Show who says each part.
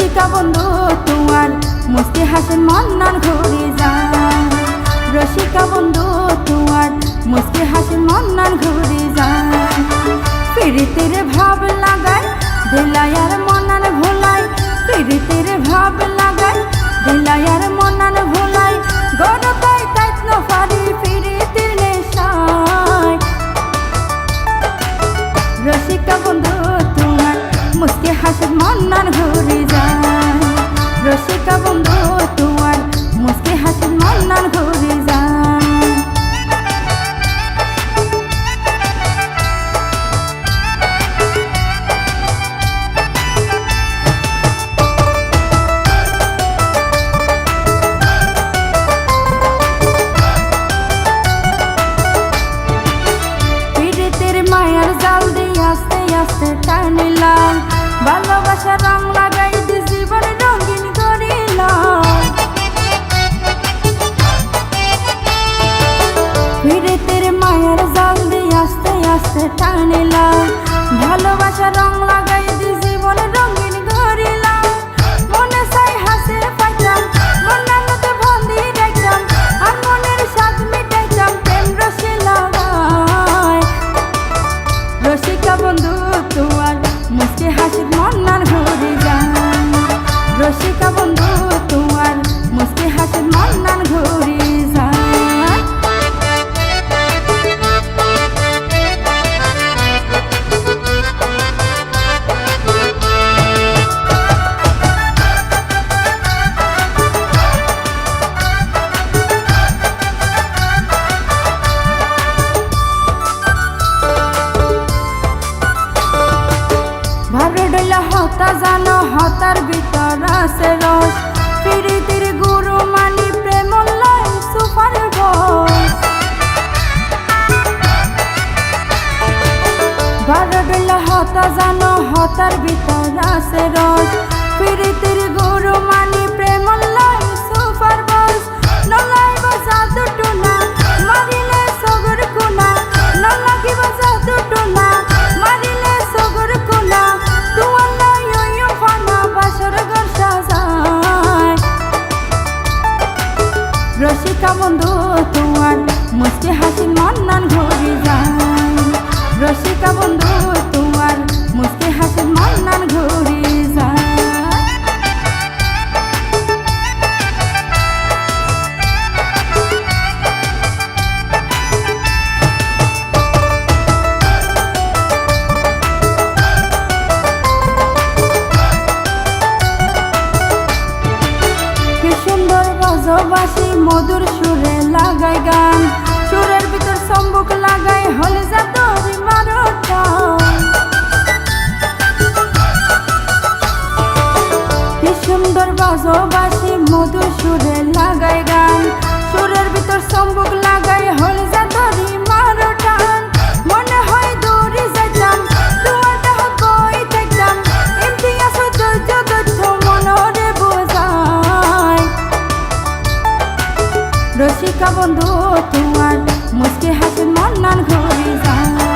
Speaker 1: রসিকা বন্ধু তোমার। মুস্তি হাসেন মন্নার ঘরে যান রসিকা বন্ধু তোমার, মুস্তি হাসেন মন্নার ঘরে যান ফিরিতে ভাব লাগায় দিলায়ার বন্ধু হাতে ভালোবাসা রং লাগে ভাবরে ডইলা হতা জানো হতার ভিতর আছে রস। প্রীতির গুরু মানি শিক্ষা বন্ধু তোমার মুস্তি হাসি মন্নান ঘুরি যায়। রসিকা বন্ধু ভালোবাসি, মধুর সুরে লাগাই গান। সুরের ভিতর সম্মুখ লাগাই হলে জাদুরি মারোটা কি সুন্দর বাজবাসি, মধুর সুরে লাগাই গান। সুরের ভিতর সম্মুখ লাগাই হলে বন্ধু তোমার মুসকে হাসির মন নান ঘুরে যায়।